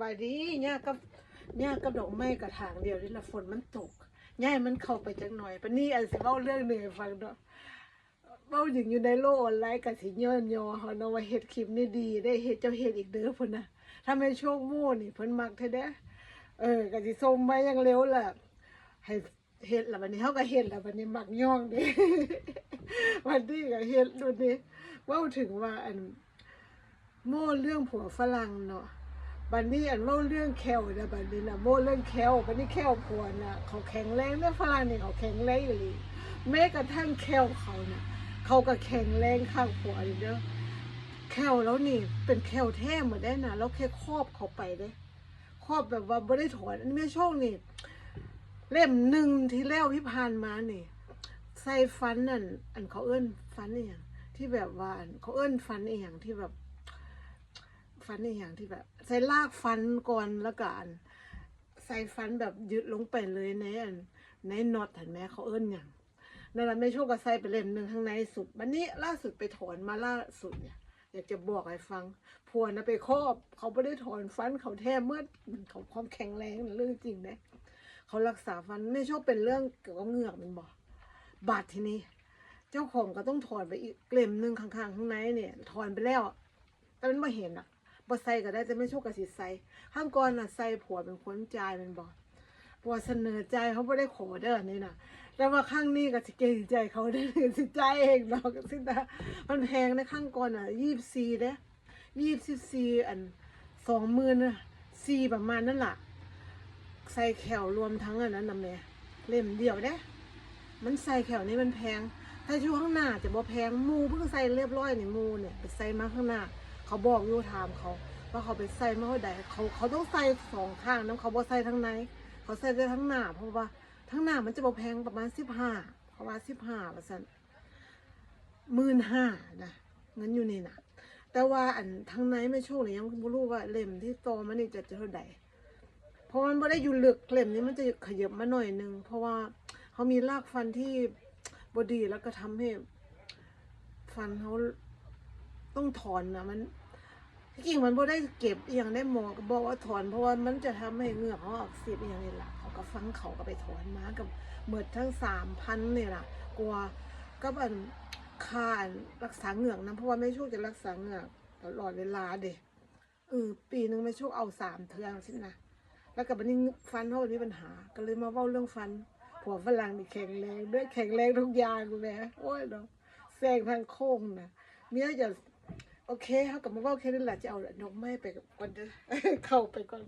บายดีย่ากับย่ากับดอกไม้กระถางเดียวนี่ละฝนมันตกย่าให้มันเข้าไปจักหน่อยปะนี่อันสิเว้าเรื่องหนึ่งฟังเนาะเว้าถึงอยู่ในโลกออนไลน์กับสิย้อนยอเฮาเนาะว่าเฮ็ดคลิปนี่ดี ได้เฮ็ดเจ้าเฮ็ดอีกเด้อพ่นน่ะถ้าไม่โชคโม่นี่เพิ่นมักแท้เด้อเออก็สิส่งมาอย่างเร็วแหละให้เฮ็ดแล้วบัดนี้เฮาก็เฮ็ดแล้วบัดนี้มักย่องเด้วันนี้ก็เฮ็ดดูนี่เว้าถึงว่าอันโม่เรื่องผัวฝรั่งเนาะ บันนี้อันโมเรื่องแคลนะบันนี้นะโม่เรื่องแคลบันนี้แคลผัวนะเขาแข็งแรงเรื่องฝรั่งเนี่ยเขาแข็งแรงอยู่เลยแม้กระทั่งแคลเขานะเขาก็แข็งแรงข้างผัวอยู่เด้อแคลแล้วนี่เป็นแคลแท้หมดได้นะแล้วแค่ครอบเขาไปได้ครอบแบบว่าไม่ได้ถอนอันนี้โชคนี่เล่มหนึ่งที่แล้วที่ผ่านมานี่ใส่ฟันนั่นอันเขาเอื้นฟันอหย่างที่แบบว่าเขาเอื้นฟันอหย่างที่แบบ ฟันอหย่างที่แบบ ใส่ลากฟันก่อนแล้วกันใส่ฟันแบบยึดลงไปเลยในอันในน็อตเห็นไหมเขาเอื้นอย่างนั่นแหละไม่โชคกับใส่ไปเล่มหนึ่งข้างในสุดวันนี้ล่าสุดไปถอนมาล่าสุดเนี่ยอยากจะบอกให้ฟังผัวนะไปครอบ เขาไม่ได้ถอนฟันเขาแท้เมื่อเขาความแข็งแรงนเรื่องจริงนะเขารักษาฟันไม่ชอบเป็นเรื่องเกี่ยวกับเหงือกมันบอกบาดทีนี้ เจ้าของก็ต้องถอนไปอีกเล่มหนึ่งข้างๆข้างในเนี่ยถอนไปแล้ว แต่มันไม่เห็นอะ บ่ใส่ก็ได้แต่ไม่โชคกับสิใส่ข้างก่อนน่ะใส่ผัวเป็นคนจ่ายเป็นบอกผัวเสนอใจเขาไม่ได้ขอเด้อนี่นะแต่ว่าข้างนี้ก็สิเกรงใจเขาได้สิใจายเองเนาะสิตามันแพงนะข้างก่อนอะยี่สิบสี่เด้ยี่สิบสี่อันสองหมื่นนะสี่ประมาณนั่นแหละใส่แขวรวมทั้งอันนั้นนะแม่เล่มเดียวเด้มันใส่แขวนี้มันแพงถ้าช่วงข้างหน้าจะบ่แพงมูเพิ่งใส่เรียบร้อยนี่มูเนี่ยไปใส่มาข้างหน้า เขาบอกอยู่ถามเขาว่าเขาไปใส่มาเท่าใดเขาเขาต้องใส่สองข้างน้ำเขาบ่ใส่ทั้งในเขาใส่ได้ทั้งหน้าเพราะว่าทั้งหน้ามันจะบ่แพงประมาณสิบห้าเพราะว่าสิบห้าเปอร์เซ็นต์หมื่นห้านะเงินอยู่นี่นะแต่ว่าอันทั้งในไม่โชคเลยยังไม่รู้ว่าเล่มที่โตมันนี่จะจะเท่าใดเพราะมันไม่ได้อยู่ลึกเล่มนี้มันจะขยับมาหน่อยนึงเพราะว่าเขามีรากฟันที่บดีแล้วก็ทำให้ฟันเขาต้องถอนนะมัน จริงมันบ่ได้เก็บอหย่างได้หมอก็บอกว่าถอนเพราะว่ามันจะทำให้เหงือกเขาอักเสบอหย่างนี้ล่ะเขาก็ฟังเขาก็ไปถอนมากับเมิดทั้งสามพันเนี่ยล่ะกลัวก็อันคาอันรักษาเหงือกนะเพราะว่าไม่โชคจะรักษาเหงือกตลอดเวลาเด็เออปีหนึ่งไม่โชคเอาสามเทืองสินะแล้วกับอันนี้ฟันเขามีปัญหา ก็เลยมาเว้าเรื่องฟันผัวฝรั่งนี่แข็งแรงด้วยแข็งแรงทุกอย่างเลยโอ้ยเนาะแซงทางโค้งนะเมียจะ โอเคเขากลับมาว่าแค่นั้นแหละจะเอาดอกไม่ไปก่อนเด้อเข้าไปก่อน